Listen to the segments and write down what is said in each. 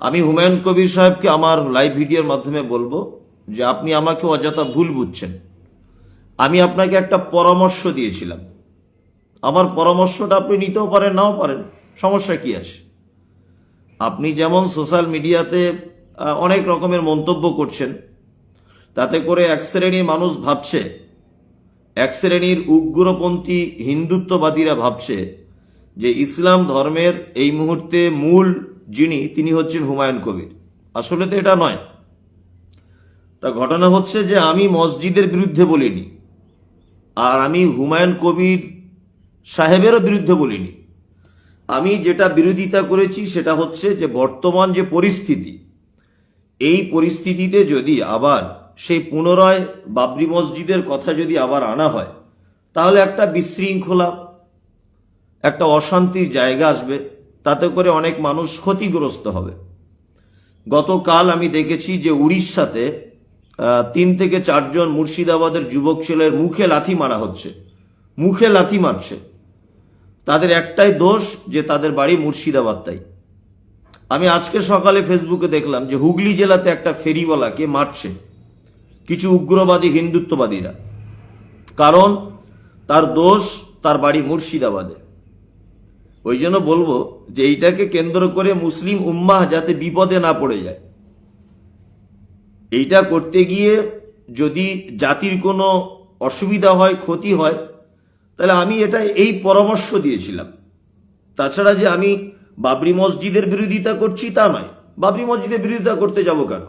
আমি হুমায়ুন কবির সাহেবকে আমার লাইভ ভিডিওর মাধ্যমে বলব যে আপনি আমাকে অযথা ভুল বুঝছেন। আমি আপনাকে একটা পরামর্শ দিয়েছিলাম। আমার পরামর্শটা আপনি নিতেও পারেন, নাও পারেন, সমস্যা কি আছে? আপনি যেমন সোশ্যাল মিডিয়াতে অনেক রকমের মন্তব্য করছেন, তাতে করে এক শ্রেণির মানুষ ভাবছে, এক শ্রেণির উগ্রপন্থী হিন্দুত্ববাদীরা ভাবছে যে ইসলাম ধর্মের এই মুহূর্তে মূল যিনি, তিনি হচ্ছেন হুমায়ুন কবির। আসলে তো এটা নয়। তা ঘটনা হচ্ছে যে আমি মসজিদের বিরুদ্ধে বলিনি। আর আমি হুমায়ুন কবির সাহেবেরও বিরুদ্ধে বলিনি। আমি যেটা বিরোধিতা করেছি সেটা হচ্ছে যে বর্তমান যে পরিস্থিতি, এই পরিস্থিতিতে যদি আবার সেই পুনরায় বাবরি মসজিদের কথা যদি আবার আনা হয়, তাহলে একটা বিশৃঙ্খলা, একটা অশান্তির জায়গা আসবে। তাতে করে অনেক মানুষ ক্ষতিগ্রস্ত হবে। গতকাল আমি দেখেছি যে উড়িষ্যাতে তিন থেকে চারজন মুর্শিদাবাদের যুবক ছেলের মুখে লাথি মারা হচ্ছে। মুখে লাথি মারছে। তাদের একটাই দোষ যে তাদের বাড়ি মুর্শিদাবাদ তাই। আমি আজকে সকালে ফেসবুকে দেখলাম যে হুগলি জেলাতে একটা ফেরিওয়ালাকে মারছে কিছু উগ্রবাদী হিন্দুত্ববাদীরা। কারণ তার দোষ তার বাড়ি মুর্শিদাবাদে। ওই জন্য বলব যে এইটাকে কেন্দ্র করে মুসলিম উম্মাহ যাতে বিপদে না পড়ে যায়। এইটা করতে গিয়ে যদি জাতির কোনো অসুবিধা হয়, ক্ষতি হয়, তাহলে আমি এটা এই পরামর্শ দিয়েছিলাম। তাছাড়া যে আমি বাবরি মসজিদের বিরোধিতা করছি তা নয়। বাবরি মসজিদের বিরোধিতা করতে যাব কেন?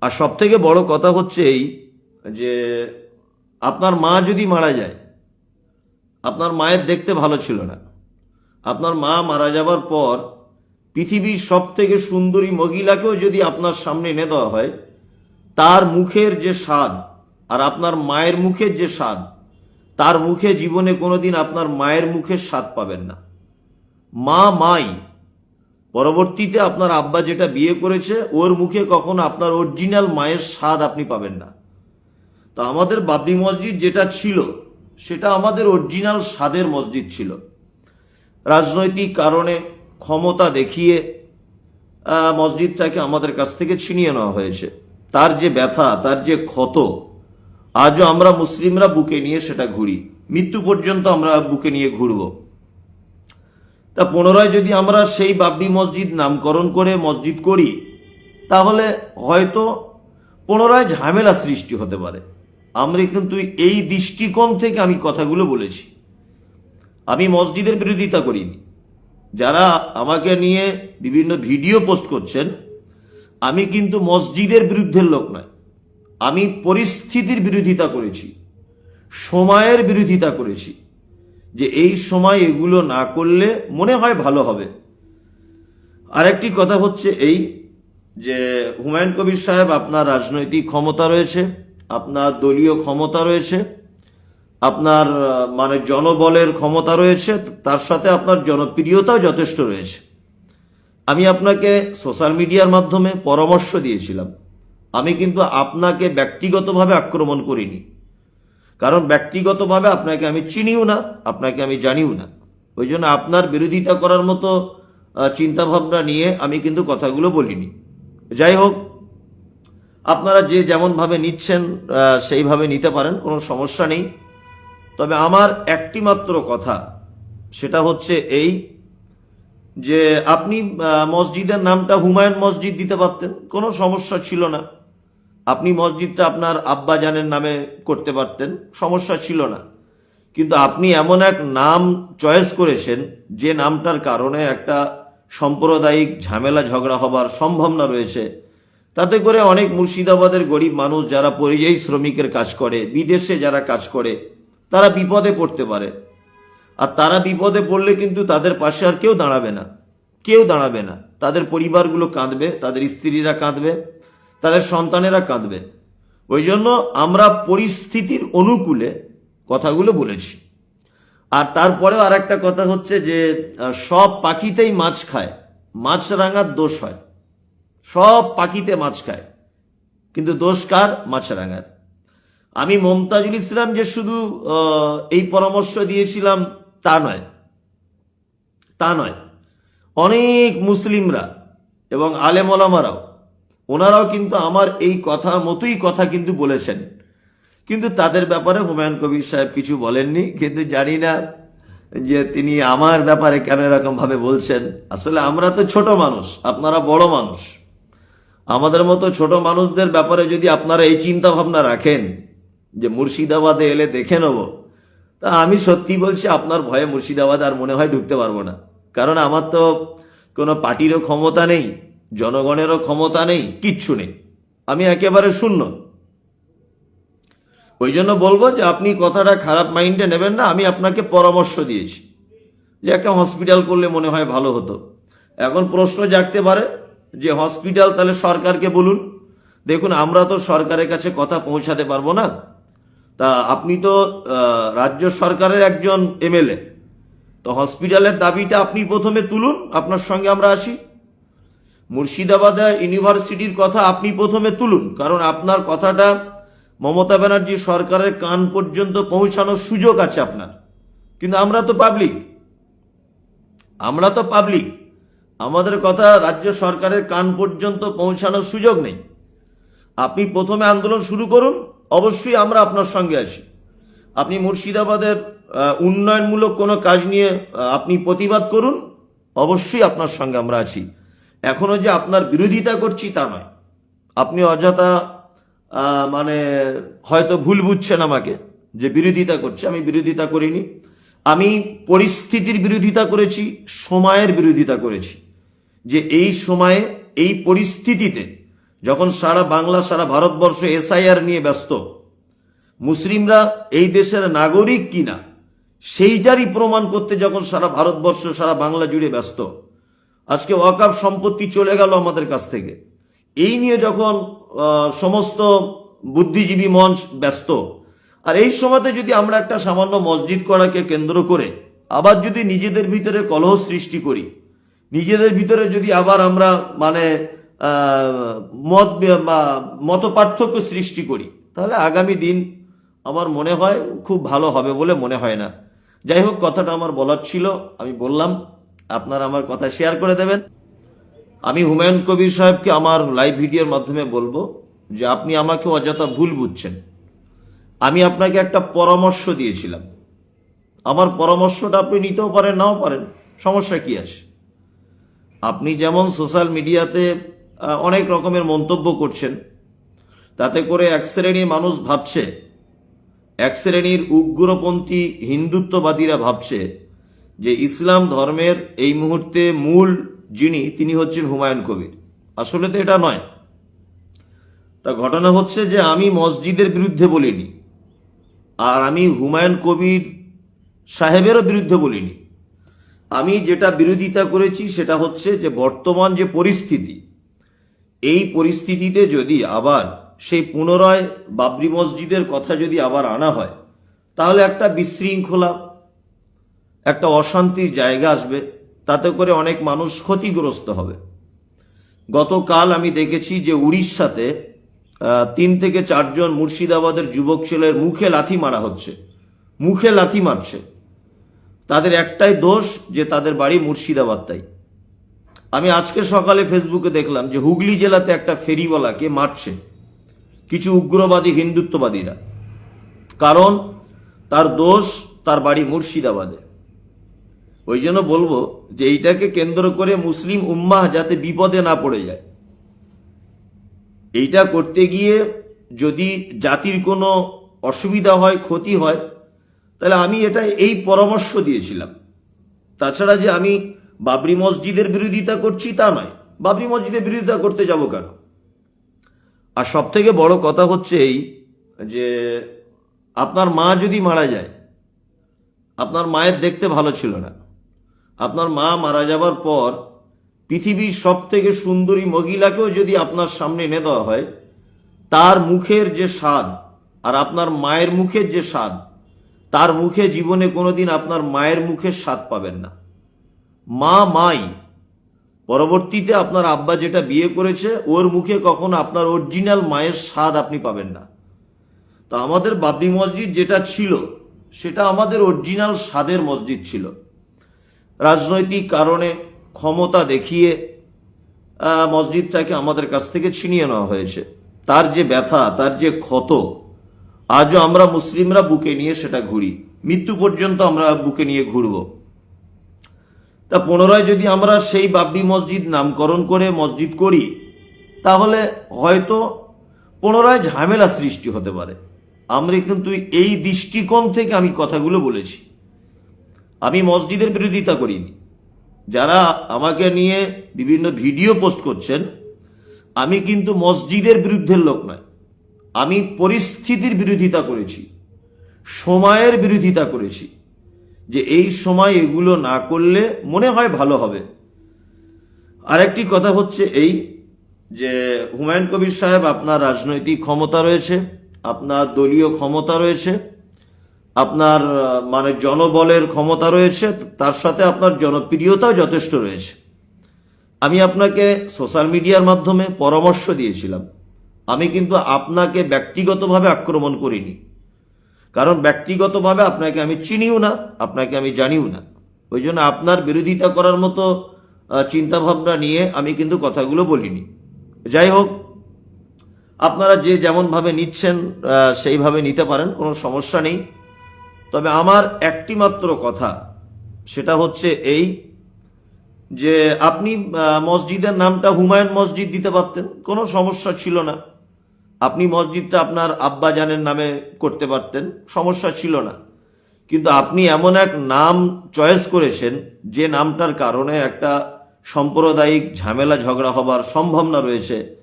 আর সব থেকে বড় কথা হচ্ছে এই যে আপনার মা যদি মারা যায়, আপনার মায়ের দেখতে ভালো ছিল না। আপনার মা মারা যাবার পর পৃথিবীর সব থেকে সুন্দরী মহিলাকেও যদি আপনার সামনে এনে দেওয়া হয়, তার মুখের যে স্বাদ আর আপনার মায়ের মুখের যে স্বাদ, তার মুখে জীবনে কোনোদিন আপনার মায়ের মুখের স্বাদ পাবেন না। মা, মাই, পরবর্তীতে আপনার আব্বা যেটা বিয়ে করেছে, ওর মুখে কখনো আপনার অরিজিনাল মায়ের স্বাদ আপনি পাবেন না। তো আমাদের বাবরি মসজিদ যেটা ছিল, সেটা আমাদের অরিজিনাল স্বাদের মসজিদ ছিল। রাজনৈতিক কারণে ক্ষমতা দেখিয়ে মসজিদটাকে আমাদের কাছ থেকে ছিনিয়ে নেওয়া হয়েছে। তার যে ব্যথা, তার যে ক্ষত, আজও আমরা মুসলিমরা বুকে নিয়ে সেটা ঘুরি। মৃত্যু পর্যন্ত আমরা বুকে নিয়ে ঘুরব। তা পুনরায় যদি আমরা সেই বাবরি মসজিদ নামকরণ করে মসজিদ করি, তাহলে হয়তো পুনরায় ঝামেলা সৃষ্টি হতে পারে। আমরা কিন্তু এই দৃষ্টিকোণ থেকে আমি কথাগুলো বলেছি। আমি মসজিদের বিরোধিতা করিনি। যারা আমাকে নিয়ে বিভিন্ন ভিডিও পোস্ট করছেন, আমি কিন্তু মসজিদের বিরুদ্ধের লোক নয়। আমি পরিস্থিতির বিরোধিতা করেছি, সময়ের বিরোধিতা করেছি। যে এই সময় এগুলো না করলে মনে হয় ভালো হবে। আরেকটি কথা হচ্ছে এই যে হুমায়ুন কবির সাহেব, আপনার রাজনৈতিক ক্ষমতা রয়েছে, আপনার দলীয় ক্ষমতা রয়েছে আপনার মানে জনবলের ক্ষমতা রয়েছে, তার সাথে আপনার জনপ্রিয়তাও যথেষ্ট রয়েছে। আমি আপনাকে সোশ্যাল মিডিয়ার মাধ্যমে পরামর্শ দিয়েছিলাম। আমি কিন্তু আপনাকে ব্যক্তিগতভাবে আক্রমণ করিনি। কারণ ব্যক্তিগতভাবে আপনাকে আমি চিনিও না, আপনাকে আমি জানিও না। ওই জন্য আপনার বিরোধিতা করার মতো চিন্তা ভাবনা নিয়ে আমি কিন্তু কথাগুলো বলিনি। যাই হোক, আপনারা যে যেমনভাবে নিচ্ছেন সেইভাবে নিতে পারেন, কোনো সমস্যা নেই। তবে আমার একটি মাত্র কথা, সেটা হচ্ছে এই যে আপনি মসজিদের নামটা হুমায়ুন মসজিদ দিতে পারতেন, কোনো সমস্যা ছিল না। আপনি মসজিদটা আপনার আব্বা জানের নামে করতে পারতেন, সমস্যা ছিল না। কিন্তু আপনি এমন এক নাম চয়েস করেছেন, যে নামটার কারণে একটা সাম্প্রদায়িক ঝামেলা, ঝগড়া হবার সম্ভাবনা রয়েছে। তাতে করে অনেক মুর্শিদাবাদের গরিব মানুষ যারা পরিযায়ী শ্রমিকের কাজ করে, বিদেশে যারা কাজ করে তারা বিপদে পড়তে পারে। আর তারা বিপদে পড়লে কিন্তু তাদের পাশে আর কেউ দাঁড়াবে না। কেউ দাঁড়াবে না। তাদের পরিবারগুলো কাঁদবে, তাদের স্ত্রীরা কাঁদবে, তাদের সন্তানেরা কাঁদবে। ওই জন্য আমরা পরিস্থিতির অনুকূলে কথাগুলো বলেছি। আর তারপরেও আর একটা কথা হচ্ছে যে সব পাখিতেই মাছ খায়। মাছ রাঙার দোষ হয়। সব পাখিতে মাছ খায়। কিন্তু দোষ কার? মাছরাঙার আমি মমতাজুল ইসলাম যে শুধু এই পরামর্শ দিয়েছিলাম, তা নয়। তা নয়। অনেক মুসলিমরা এবং আলেম ওলামারাও, ওনারাও কিন্তু আমার এই কথা মতোই কথা কিন্তু বলেছেন। কিন্তু তাদের ব্যাপারে হুমায়ুন কবির সাহেব কিছু বলেননি। কিন্তু জানি না যে তিনি আমার ব্যাপারে কেন এরকম ভাবে বলছেন। আসলে আমরা তো ছোট মানুষ, আপনারা বড় মানুষ। আমাদের মতো ছোট মানুষদের ব্যাপারে যদি আপনারা এই চিন্তা ভাবনা রাখেন যে মুর্শিদাবাদে এলে দেখে নেব। তা আমি সত্যি বলছি, আপনার ভয়ে মুর্শিদাবাদ আর মনে হয় ঢুকতে পারব না। কারণ আমার তো কোনো পার্টিরও ক্ষমতা নেই, জনগণেরও ক্ষমতা নেই, কিচ্ছু নেই। আমি একেবারে শূন্য। ওই জন্য বলব যে আপনি কথাটা খারাপ মাইন্ডে নেবেন না, আমি আপনাকে পরামর্শ দিয়েছি। যে একটা হসপিটাল করলে মনে হয় ভালো হতো। এখন প্রশ্ন জাগতে পারে যে হসপিটাল তাহলে সরকারকে বলুন। দেখুন, আমরা তো সরকারের কাছে কথা পৌঁছাতে পারব না। তা আপনি তো রাজ্য সরকারের একজন এমএলএ। তো হসপিটালের দাবিটা আপনি প্রথমে তুলুন, আপনার সঙ্গে আমরা আসি। মুর্শিদাবাদে ইউনিভার্সিটির কথা আপনি প্রথমে তুলুন, কারণ আপনার কথাটা মমতা ব্যানার্জি সরকারের কান পর্যন্ত পৌঁছানোর সুযোগ আছে আপনার। কিন্তু আমরা তো পাবলিক আমরা তো পাবলিক আমাদের কথা রাজ্য সরকারের কান পর্যন্ত পৌঁছানোর সুযোগ নেই। আপনি প্রথমে আন্দোলন শুরু করুন অবশ্যই আমরা আপনার সঙ্গে আছি। আপনি মুর্শিদাবাদের উন্নয়নমূলক কোনো কাজ নিয়ে আপনি প্রতিবাদ করুন, অবশ্যই আপনার সঙ্গে আমরা আছি। এখনও যে আপনার বিরোধিতা করছি তা নয়। আপনি অযথা মানে হয়তো ভুল বুঝছেন আমাকে যে বিরোধিতা করছে। আমি বিরোধিতা করিনি। আমি পরিস্থিতির বিরোধিতা করেছি, সময়ের বিরোধিতা করেছি। যে এই সময়ে, এই পরিস্থিতিতে যখন সারা বাংলা, সারা ভারতবর্ষ এসআইআর নিয়ে ব্যস্ত, মুসলিমরা এই দেশের নাগরিক কিনা, সেইটারই প্রমাণ করতে যখন সারা ভারতবর্ষ, সারা বাংলা জুড়ে ব্যস্ত, আজকে ওয়াকাফ সম্পত্তি চলে গেল আমাদের কাছ থেকে। এই নিয়ে যখন সমস্ত বুদ্ধিজীবী মঞ্চ ব্যস্ত, আর এই সময়তে যদি আমরা একটা সামান্য মসজিদ করাকে কেন্দ্র করে আবার যদি নিজেদের ভিতরে কলহ সৃষ্টি করি, নিজেদের ভিতরে যদি আবার আমরা মানে মত মত পার্থক্য সৃষ্টি করি। তাহলে আগামী দিন আমার মনে হয় খুব ভালো হবে বলে মনে হয় না। যাই হোক, কথাটা আমার বলার ছিল, আমি বললাম, আপনারা আমার কথা শেয়ার করে দেবেন। আমি হুমায়ুন কবির সাহেবকে আমার লাইভ ভিডিওর মাধ্যমে বলব যে আপনি আমাকে অযথা ভুল বুঝছেন। আমি আপনাকে একটা পরামর্শ দিয়েছিলাম। আমার পরামর্শটা আপনি নিতেও পারেন, নাও পারেন, সমস্যা কি আছে? আপনি যেমন সোশ্যাল মিডিয়াতে অনেক রকমের মন্তব্য করছেন। তাতে করে এক শ্রেণির মানুষ ভাবছে, এক শ্রেণির উগ্রপন্থী হিন্দুত্ববাদীরা ভাবছে যে ইসলাম ধর্মের এই মুহূর্তে মূল যিনি, তিনি হচ্ছেন হুমায়ুন কবির। আসলে তো এটা নয়। তা ঘটনা হচ্ছে যে আমি মসজিদের বিরুদ্ধে বলিনি, আর আমি হুমায়ুন কবির সাহেবেরও বিরুদ্ধে বলিনি। আমি যেটা বিরোধিতা করেছি সেটা হচ্ছে যে বর্তমান যে পরিস্থিতি এই পরিস্থিতিতে যদি আবার সেই পুনরায় বাবরি মসজিদের কথা যদি আবার আনা হয়, তাহলে একটা বিশৃঙ্খলা, একটা অশান্তির জায়গা আসবে। তাতে করে অনেক মানুষ ক্ষতিগ্রস্ত হবে। গতকাল আমি দেখেছি যে উড়িষ্যাতে তিন থেকে চারজন মুর্শিদাবাদের যুবক ছেলের মুখে লাথি মারা হচ্ছে। মুখে লাথি মারছে। তাদের একটাই দোষ যে তাদের বাড়ি মুর্শিদাবাদ তাই। আমি আজকে সকালে ফেসবুকে দেখলাম যে হুগলি জেলাতে একটা ফেরিওয়ালাকে মারছে কিছু উগ্রবাদী হিন্দুত্ববাদীরা। কারণ তার দোষ তার বাড়ি মুর্শিদাবাদে। ওই জন্য বলব যে এইটাকে কেন্দ্র করে মুসলিম উম্মাহ যাতে বিপদে না পড়ে যায়। এইটা করতে গিয়ে যদি জাতির কোনো অসুবিধা হয়, ক্ষতি হয়, তাহলে আমি এটা এই পরামর্শ দিয়েছিলাম। তাছাড়া যে আমি বাবরি মসজিদের বিরোধিতা করছি তা নয়। বাবরি মসজিদের বিরোধিতা করতে যাব কেন? আর সব থেকে বড় কথা হচ্ছে এই যে আপনার মা যদি মারা যায়, আপনার মায়ের দেখতে ভালো ছিল না। আপনার মা মারা যাবার পর পৃথিবীর সব থেকে সুন্দরী মহিলাকেও যদি আপনার সামনে এনে দেওয়া হয়, তার মুখের যে স্বাদ আর আপনার মায়ের মুখের যে স্বাদ, তার মুখে জীবনে কোনোদিন আপনার মায়ের মুখের স্বাদ পাবেন না। মা মাই। পরবর্তীতে আপনার আব্বা যেটা বিয়ে করেছে, ওর মুখে কখনো আপনার অরিজিনাল মায়ের স্বাদ আপনি পাবেন না। তো আমাদের বাবরি মসজিদ যেটা ছিল, সেটা আমাদের অরিজিনাল স্বাদের মসজিদ ছিল। রাজনৈতিক কারণে ক্ষমতা দেখিয়ে মসজিদটাকে আমাদের কাছ থেকে ছিনিয়ে নেওয়া হয়েছে। তার যে ব্যথা, তার যে ক্ষত, আজও আমরা মুসলিমরা বুকে নিয়ে সেটা ঘুরি। মৃত্যু পর্যন্ত আমরা বুকে নিয়ে ঘুরবো। তা পুনরায় যদি আমরা সেই বাবরি মসজিদ নামকরণ করে মসজিদ করি, তাহলে হয়তো পুনরায় ঝামেলা সৃষ্টি হতে পারে। আমরা কিন্তু এই দৃষ্টিকোণ থেকে আমি কথাগুলো বলেছি। আমি মসজিদের বিরোধিতা করিনি। যারা আমাকে নিয়ে বিভিন্ন ভিডিও পোস্ট করছেন, আমি কিন্তু মসজিদের বিরুদ্ধের লোক নয়। আমি পরিস্থিতির বিরোধিতা করেছি, সময়ের বিরোধিতা করেছি। যে এই সময় এগুলো না করলে মনে হয় ভালো হবে। আরেকটি কথা হচ্ছে এই যে হুমায়ুন কবির সাহেব আপনার রাজনৈতিক ক্ষমতা রয়েছে, আপনার দলীয় ক্ষমতা রয়েছে, আপনার মানে জনবলের ক্ষমতা রয়েছে, তার সাথে আপনার জনপ্রিয়তাও যথেষ্ট রয়েছে। আমি আপনাকে সোশ্যাল মিডিয়ার মাধ্যমে পরামর্শ দিয়েছিলাম। আমি কিন্তু আপনাকে ব্যক্তিগতভাবে আক্রমণ করিনি। কারণ ব্যক্তিগতভাবে আপনাকে আমি চিনিও না, আপনাকে আমি জানিও না। ওই জন্য আপনার বিরোধিতা করার মতো চিন্তা ভাবনা নিয়ে আমি কিন্তু কথাগুলো বলিনি। যাই হোক, আপনারা যে যেমনভাবে নিচ্ছেন সেইভাবে নিতে পারেন, কোনো সমস্যা নেই। তবে আমার একটি মাত্র কথা, সেটা হচ্ছে এই যে আপনি মসজিদের নামটা হুমায়ুন মসজিদ দিতে পারতেন, কোনো সমস্যা ছিল না। আপনি মসজিদটা আপনার আব্বাজানের নামে করতে পারতেন, সমস্যা ছিল না। কিন্তু আপনি এমন এক নাম চয়েস করেছেন, যে নামটার কারণে একটা সাম্প্রদায়িক ঝামেলা, ঝগড়া হবার সম্ভাবনা রয়েছে।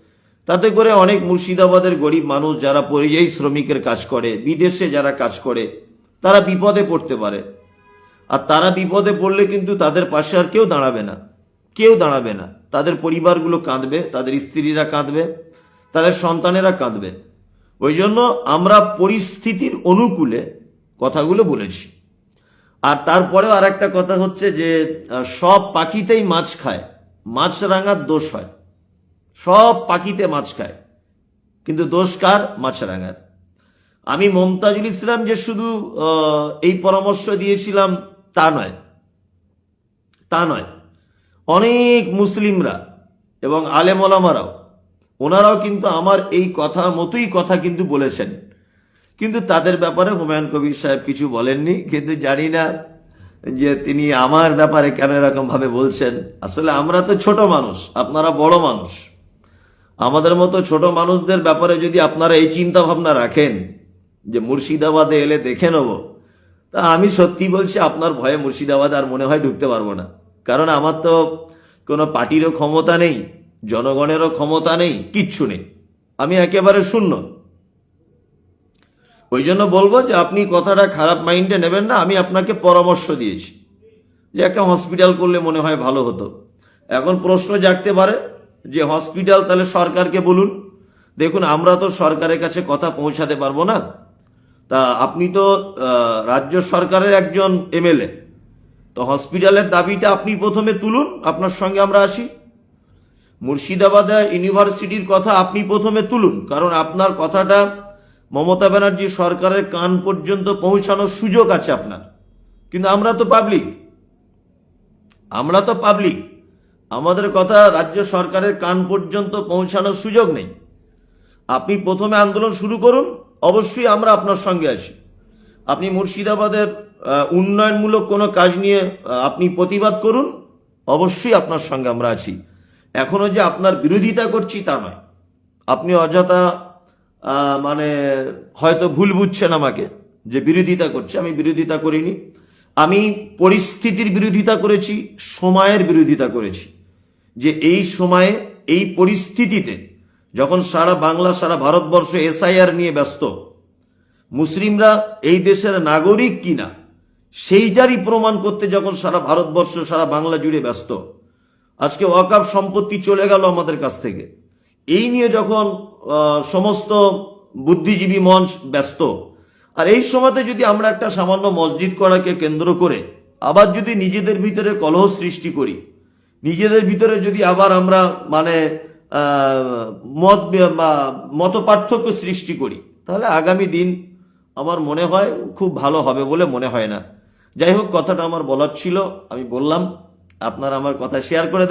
তাতে করে অনেক মুর্শিদাবাদের গরিব মানুষ যারা পরিযায়ী শ্রমিকের কাজ করে, বিদেশে যারা কাজ করে, তারা বিপদে পড়তে পারে। আর তারা বিপদে পড়লে কিন্তু তাদের পাশে আর কেউ দাঁড়াবে না। কেউ দাঁড়াবে না। তাদের পরিবারগুলো কাঁদবে, তাদের স্ত্রীরা কাঁদবে তাদের সন্তানেরা কাঁদবে। ওই জন্য আমরা পরিস্থিতির অনুকূলে কথাগুলো বলেছি। আর তারপরেও আর একটা কথা হচ্ছে যে সব পাখিতেই মাছ খায়। মাছ রাঙার দোষ হয়। সব পাখিতে মাছ খায়। কিন্তু দোষ কার? মাছরাঙার আমি মমতাজুল ইসলাম যে শুধু এই পরামর্শ দিয়েছিলাম, তা নয়। তা নয়। অনেক মুসলিমরা এবং আলেমলামারাও ওনারাও কিন্তু আমার এই কথা মতোই কথা কিন্তু বলেছেন। কিন্তু তাদের ব্যাপারে হুমায়ুন কবির সাহেব কিছু বলেননি। কিন্তু জানি না যে তিনি আমার ব্যাপারে কেন এরকম ভাবে বলছেন। আসলে আমরা তো ছোট মানুষ, আপনারা বড় মানুষ। আমাদের মতো ছোট মানুষদের ব্যাপারে যদি আপনারা এই চিন্তা ভাবনা রাখেন, যে মুর্শিদাবাদে এলে দেখে নেব, তা আমি সত্যি বলছি আপনার ভয়ে মুর্শিদাবাদ আর মনে হয় ঢুকতে পারব না। কারণ আমার তো কোনো পার্টিরও ক্ষমতা নেই। জনগণেরও ক্ষমতা নেই, কিচ্ছু নেই। আমি একেবারে শূন্য। ওই জন্য বলব যে আপনি কথাটা খারাপ মাইন্ডে নেবেন না, আমি আপনাকে পরামর্শ দিয়েছি। যে একটা হসপিটাল করলে মনে হয় ভালো হতো। এখন প্রশ্ন জাগতে পারে যে হসপিটাল তাহলে সরকারকে বলুন। দেখুন, আমরা তো সরকারের কাছে কথা পৌঁছাতে পারব না। তা আপনি তো রাজ্য সরকারের একজন এমএলএ। তো হসপিটালের দাবিটা আপনি প্রথমে তুলুন, আপনার সঙ্গে আমরা আসি। মুর্শিদাবাদে ইউনিভার্সিটির কথা আপনি প্রথমে তুলুন, কারণ আপনার কথাটা মমতা ব্যানার্জি সরকারের কান পর্যন্ত পৌঁছানোর সুযোগ আছে আপনার। কিন্তু আমরা তো পাবলিক আমরা তো পাবলিক আমাদের কথা রাজ্য সরকারের কান পর্যন্ত পৌঁছানোর সুযোগ নেই। আপনি প্রথমে আন্দোলন শুরু করুন, অবশ্যই আমরা আপনার সঙ্গে আছি। আপনি মুর্শিদাবাদের উন্নয়নমূলক কোনো কাজ নিয়ে আপনি প্রতিবাদ করুন, অবশ্যই আপনার সঙ্গে আমরা আছি। এখনও যে আপনার বিরোধিতা করছি তা নয়। আপনি অযথা মানে হয়তো ভুল বুঝছেন আমাকে যে বিরোধিতা করছে। আমি বিরোধিতা করিনি। আমি পরিস্থিতির বিরোধিতা করেছি, সময়ের বিরোধিতা করেছি। যে এই সময়ে, এই পরিস্থিতিতে যখন সারা বাংলা, সারা ভারতবর্ষ এসআইআর নিয়ে ব্যস্ত, মুসলিমরা এই দেশের নাগরিক কিনা, সেইটারই প্রমাণ করতে যখন সারা ভারতবর্ষ, সারা বাংলা জুড়ে ব্যস্ত আজকে ওয়াকাব সম্পত্তি চলে গেল আমাদের কাছ থেকে। এই নিয়ে যখন সমস্ত বুদ্ধিজীবী মঞ্চ ব্যস্ত, আর এই সময়তে যদি আমরা একটা সামান্য মসজিদ করাকে কেন্দ্র করে আবার যদি নিজেদের ভিতরে কলহ সৃষ্টি করি, নিজেদের ভিতরে যদি আবার আমরা মানে মত মত পার্থক্য সৃষ্টি করি, তাহলে আগামী দিন আমার মনে হয় খুব ভালো হবে বলে মনে হয় না। যাই হোক, কথাটা আমার বলার ছিল, আমি বললাম, আপনারা আমার কথা শেয়ার করে